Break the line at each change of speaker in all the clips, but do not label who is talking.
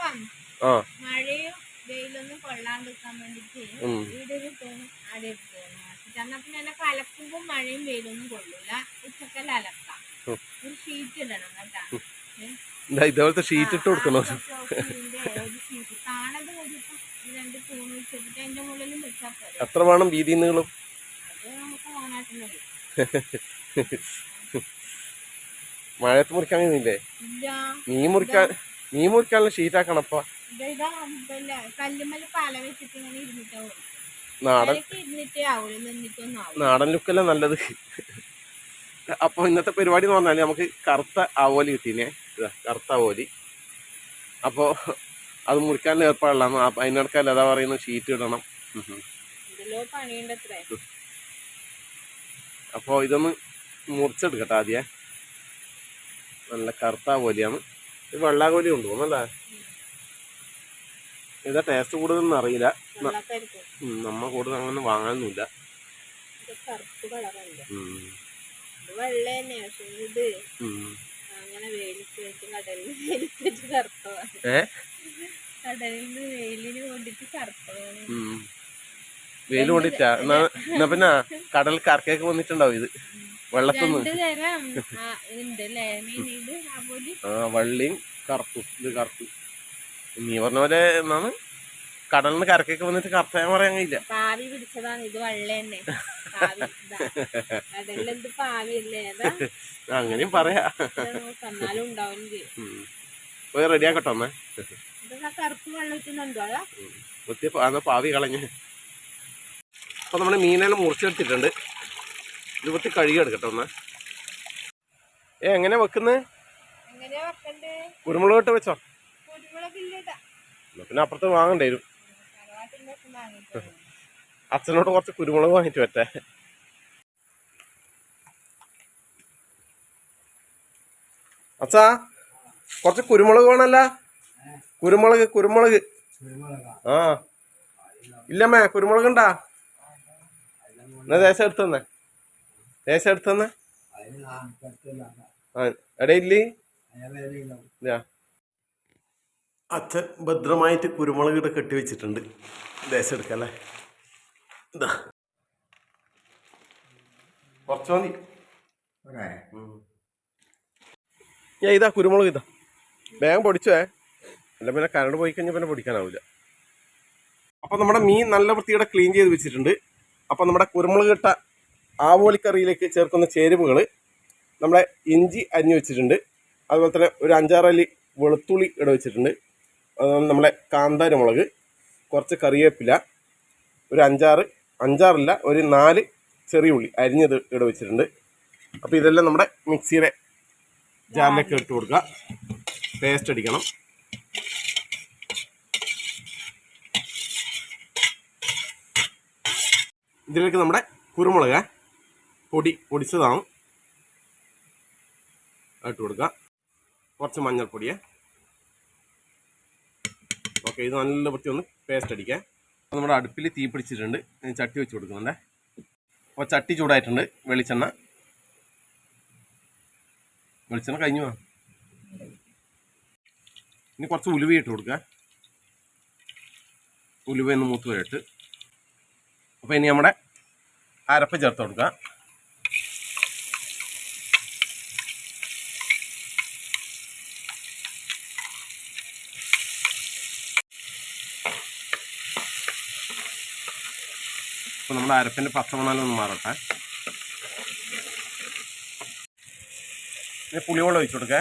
ആ.
മഴയും വെയിലൊന്നും കൊള്ളാണ്ടിരിക്കാൻ വേണ്ടിട്ട്
ഉം.
വീടൊരു തോന്നും അവിടെ തോന്നും എന്നാ പിന്നെ എന്നെ കലക്കുമ്പോ മഴയും വെയിലൊന്നും കൊള്ളൂല. ഉച്ചക്കല്ല അലക്കാം. ഒരു ഷീറ്റ് ഇടണം കേട്ടാ.
ഇതേപോലത്തെ ഷീറ്റ് ഇട്ട് കൊടുക്കണോ?
ഒരു രണ്ട് തൂണ് വെച്ചിട്ട് അതിന്റെ മുകളിൽ വെച്ചാൽ പോരെ.
എത്ര വേണം വീതി നീളും?
അത് നമുക്ക് ഓണാക്കുന്നത്
മഴയത്ത് മുറിക്കാൻ കഴിയുന്നില്ലേ? നീ മുറിക്കാൻ നീ മുറിക്കാനുള്ള ഷീറ്റാക്കണപ്പ നാടൻ നാടൻ ലുക്കല്ലേ നല്ലത്. അപ്പോൾ ഇന്നത്തെ പരിപാടി എന്ന് പറഞ്ഞാൽ നമുക്ക് കറുത്ത ആവോലി കിട്ടീനെ. കറുത്ത ആവോലി. അപ്പോൾ അത് മുറിക്കാൻ ഏർപ്പാടില്ല. അതിനിടക്കല്ല അതാ പറയുന്ന ഷീറ്റ് ഇടണം. അപ്പോൾ ഇതൊന്ന് മുറിച്ചെടുക്കട്ടെ ആദ്യം. നല്ല കറുത്ത ആവോലിയാണ്. ഇത് വെള്ളാകോലി ഉണ്ട് തോന്നല്ലേ ഏതാ ടേസ്റ്റ് കൂടുതലൊന്നും അറിയില്ല. നമ്മ കൂടുതൽ അങ്ങനെ വാങ്ങാനൊന്നുമില്ല വെയിൽ കൊണ്ടിട്ടാ എന്നാ പിന്നെ കടൽ കറക്കേക്ക് വന്നിട്ടുണ്ടാവും ഇത്.
തരം. ആ,
വള്ളിയും കറുപ്പും. ഇത് കറുപ്പ്. നീ പറഞ്ഞ പോലെ എന്നാണ് കടലിന് കരക്കൊക്കെ വന്നിട്ട് കറുത്താൻ പറയാൻ കഴിയില്ല.
പാവി പിടിച്ചതാണ്. ഇത് വെള്ള തന്നെ. പാവി ഇതാ. കടലിലെന്ത് പാവിയല്ലേ? അതാ.
അങ്ങനെയും പറയാ.
തന്നാലും ഉണ്ടാവും ഇത്
പോയി റെഡിയാക്കട്ടോ എന്നാ
ഇതൊക്കെ കറുപ്പ് വെള്ളത്തിനുണ്ടോ അതാ.
അന്ന് പാവി കളഞ്ഞ്. അപ്പൊ നമ്മൾ മീനെല്ലാം മുറിച്ചെടുത്തിട്ടുണ്ട്. ഇത് വൃത്തി കഴുകിയെടുക്കട്ടോ എന്നാ ഏ എങ്ങനെ വെക്കുന്നത്
വെക്കണ്ടേ
കുരുമുളക് ഇട്ട് വെച്ചോ. പിന്നെ അപ്പുറത്ത് വാങ്ങണ്ടേ വരും. അച്ഛനോട് കുറച്ച് കുരുമുളക് വാങ്ങിട്ട് വരട്ടെ. അച്ഛാ കുറച്ച് കുരുമുളക് വേണല്ല. കുരുമുളക് കുരുമുളക്. ആ. ഇല്ലമ്മേ കുരുമുളക് ഉണ്ടാ. എന്നാ ദേശം എടുത്തന്നെ ദേശം എടുത്തന്നെ എടേ ഇല്ല? അച്ഛൻ ഭദ്രമായിട്ട് കുരുമുളക് ഇവിടെ കെട്ടിവെച്ചിട്ടുണ്ട്. ദേശം എടുക്കല്ലേ ഇതാ. കുറച്ച് മതി. ഞാൻ ഇതാ കുരുമുളക് ഇതാ. വേഗം പൊടിച്ചേ അല്ല പിന്നെ കരണ്ട് പോയി കഴിഞ്ഞാൽ പിന്നെ പൊടിക്കാനാവില്ല അപ്പോൾ നമ്മുടെ മീൻ നല്ല വൃത്തിയുടെ ക്ലീൻ ചെയ്ത് വെച്ചിട്ടുണ്ട്. അപ്പോൾ നമ്മുടെ കുരുമുളക് ഇട്ട ആവോലിക്കറിയിലേക്ക് ചേർക്കുന്ന ചേരുവകൾ നമ്മളെ ഇഞ്ചി അരിഞ്ഞു വെച്ചിട്ടുണ്ട്. അതുപോലെ തന്നെ ഒരു അഞ്ചാറല്ലി വെളുത്തുള്ളി ഇട വെച്ചിട്ടുണ്ട്. നമ്മളെ കാന്താരമുളക് കുറച്ച് കറിവേപ്പില ഒരു അഞ്ചാറ് അഞ്ചാറില്ല ഒരു നാല് ചെറിയ ഉള്ളി അരിഞ്ഞത് ഇട വെച്ചിട്ടുണ്ട്. അപ്പോൾ ഇതെല്ലാം നമ്മുടെ മിക്സിയുടെ ജാറിലേക്ക് ഇട്ട് കൊടുക്കുക. പേസ്റ്റ് അടിക്കണം. ഇതിലേക്ക് നമ്മുടെ കുരുമുളക് പൊടി പൊടിച്ചതാണ്. ഇട്ട് കൊടുക്കുക. കുറച്ച് മഞ്ഞൾപ്പൊടിയെ. ഓക്കെ ഇത് നല്ല വൃത്തി ഒന്ന് പേസ്റ്റ് അടിക്കാം. നമ്മുടെ അടുപ്പിൽ തീ പിടിച്ചിട്ടുണ്ട്. ചട്ടി വെച്ച് കൊടുക്കുന്നുണ്ടേ. അപ്പോൾ ചട്ടി ചൂടായിട്ടുണ്ട്. വെളിച്ചെണ്ണ. വെളിച്ചെണ്ണ കഴിഞ്ഞു വാ. ഇനി കുറച്ച് ഉലുവ ഇട്ട് കൊടുക്കുക. ഉലുവ ഒന്ന് മൂത്ത് വരട്ട് അപ്പോൾ ഇനി നമ്മുടെ അരപ്പ് ചേർത്ത് കൊടുക്കുക. അപ്പോൾ നമ്മുടെ അരപ്പിന്റെ പച്ച ഒന്ന് മാറട്ടെ. ഇനി പുളിവെള്ളം ഒഴിച്ചു കൊടുക്കേ.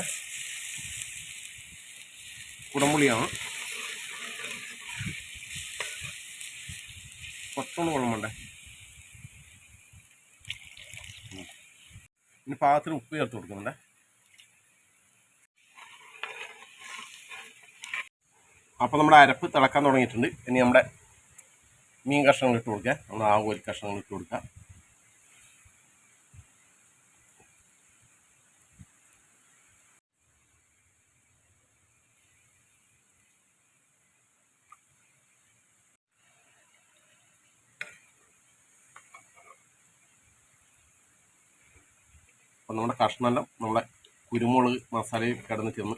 കുടംപുളിയാണ്. കുറച്ചുകൊണ്ട് വെള്ളം വേണ്ടേ? ഇനി പാകത്തിന് ഉപ്പ് ചേർത്ത് കൊടുക്കുന്നുണ്ടേ അപ്പോൾ നമ്മുടെ അരപ്പ് തിളക്കാൻ തുടങ്ങിയിട്ടുണ്ട്. ഇനി നമ്മുടെ മീൻ കഷ്ണങ്ങൾ ഇട്ട് കൊടുക്കുക നമ്മൾ ആ ഒരു കഷ്ണങ്ങൾ ഇട്ട് കൊടുക്കുക അപ്പം നമ്മുടെ കഷ്ണമെല്ലാം നമ്മളെ കുരുമുളക് മസാലയിൽ കിടന്ന് ചെന്ന്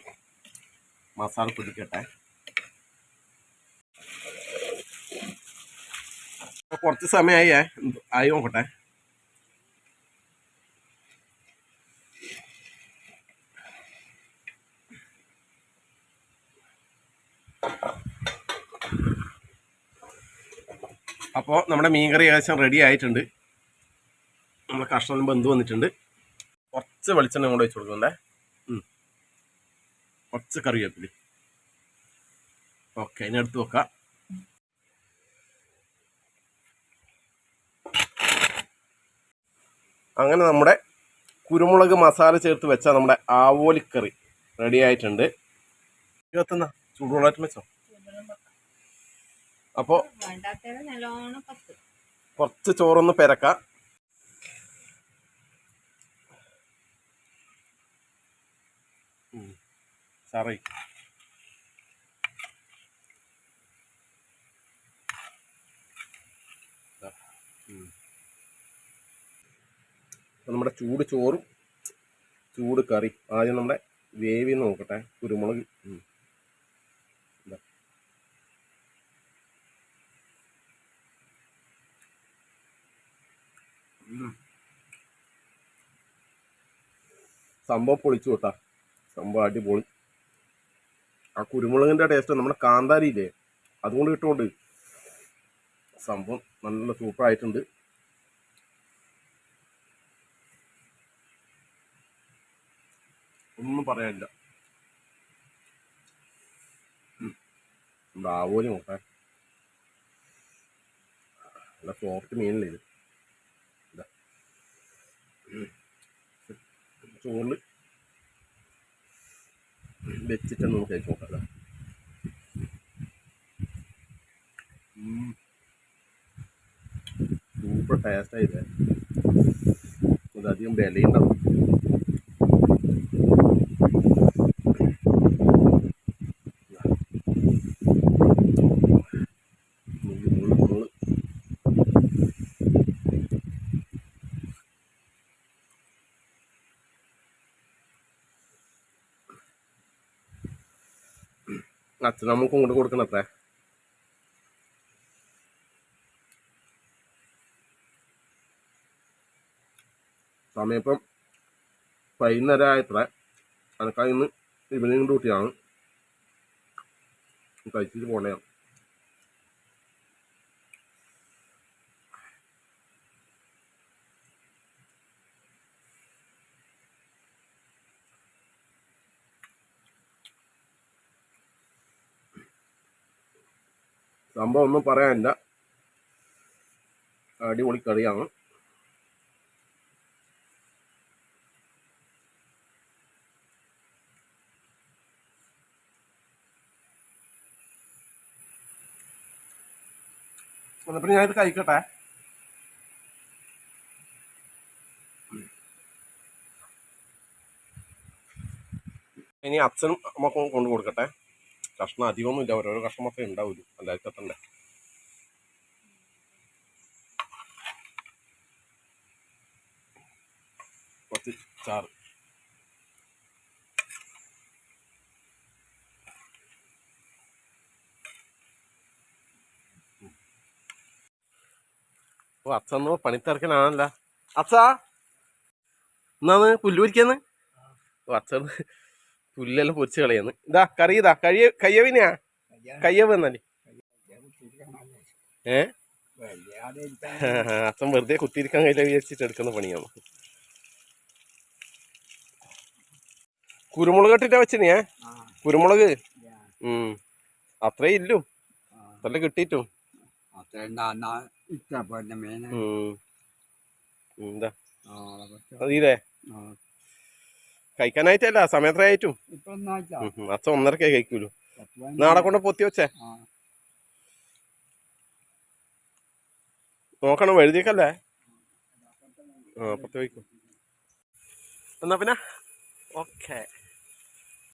മസാല പിടിക്കട്ടെ. കുറച്ച് സമയമായി ആയി നോക്കട്ടെ. അപ്പോൾ നമ്മുടെ മീൻകറി ഏകദേശം റെഡി ആയിട്ടുണ്ട്. നമ്മുടെ കഷ്ണം ബന്ധു വന്നിട്ടുണ്ട്. കുറച്ച് വെളിച്ചെണ്ണ കൊണ്ട് വെച്ച് കൊടുക്കണ്ടേ. കുറച്ച് കറിവേപ്പിൽ ഓക്കെ അതിനടുത്ത് വെക്കാം. അങ്ങനെ നമ്മുടെ കുരുമുളക് മസാല ചേർത്ത് വെച്ച നമ്മുടെ ആവോലിക്കറി റെഡി ആയിട്ടുണ്ട്. ഇരുപത്തൊന്ന ചൂടുവെള്ളമായിട്ട് വെച്ചോ? അപ്പോൾ കുറച്ച് ചോറൊന്ന് പെരക്കാം. സാറേ നമ്മുടെ ചൂട് ചോറും ചൂട് കറി ആദ്യം നമ്മുടെ വേവി നോക്കട്ടെ കുരുമുളക്. സംഭവം പൊളിച്ചു കേട്ടാ. സംഭവം അടിപൊളി. ആ കുരുമുളകിന്റെ ടേസ്റ്റ് നമ്മുടെ കാന്താരിയില്ലേ അതുകൊണ്ട് കിട്ടുകൊണ്ട് സംഭവം നല്ല സൂപ്പർ ഒന്നും പറയാനില്ല. ആവോലി നോക്കാൻ നല്ല സോഫ്റ്റ് മീനല്ലേ ഇത്? ഇതാ. ചോറിൽ വെച്ചിട്ട് നമുക്ക് കഴിച്ച് നോക്കാം അല്ലേ? സൂപ്പർ ടേസ്റ്റ് ആയില്ലേ? ഇതധികം വിലയുണ്ടാവും. അച്ഛനമ്മക്കും നമുക്ക് ഇങ്ങോട്ട് കൊടുക്കണത്രേ. സമയപ്പം വൈകുന്നേരം ആയത്രേ അനക്കാ ഇന്ന് ഇവനിങ് ഡ്യൂട്ടിയാണ് കഴിച്ചിട്ട് പോണയാണ് സംഭവം ഒന്നും പറയാനില്ല. അടിപൊളി കറിയാണ് എന്നപ്പോൾ ഞാനിത് കഴിക്കട്ടെ. ഇനി അച്ഛനും അമ്മക്കും കൊണ്ടു കൊടുക്കട്ടെ. കഷ്ണം അധികമൊന്നും ഇല്ല. ഓരോരോ കഷ്ണം മാത്രമേ ഉണ്ടാവുള്ളൂ. എല്ലാവർക്കും എത്തണ്ടേ? കുറച്ച് ചാറ്. ഓ അച്ഛന്ന് പണിത്തിറക്കനാണല്ല അച്ഛാ എന്നാന്ന് പുല്ല് പൊരിക്കാന്ന്? ഓ അച്ഛൻ പുല്ലെല്ലാം പൊരിച്ച് കളയുന്നു. ഇതാ കറി ഇതാ. കഴിയ കയ്യവിനെയാ കയ്യവ് എന്നാൽ. ഏ? അച്ഛൻ വെറുതെ കുത്തിയിരിക്കാൻ കഴിയില്ല വിചാരിച്ചിട്ട് എടുക്കുന്ന പണിയാണ് കുരുമുളക് ഇട്ടിട്ടാ വെച്ചിനിയേ കുരുമുളക്? ഉം. അത്രേ ഇല്ലു. അത്ര കിട്ടിയിട്ടും
എന്താ മീന്
ഉം. ഉം, ഇതാ
ആ, അതൊക്കെ.
അതീലേ
ആ.
കഴിക്കാനായിട്ടല്ല
സമയം
എത്ര ആയിട്ടും. അച്ഛൻ ഒന്നരക്കേ കഴിക്കൂലു.
നാടെ
നാളെ കൊണ്ട് പൊത്തി വെച്ചേ. നോക്കണം എഴുതിയേക്കല്ലേ? ആ പൊത്തി വയ്ക്കും എന്നാ പിന്നെ? ഓക്കെ.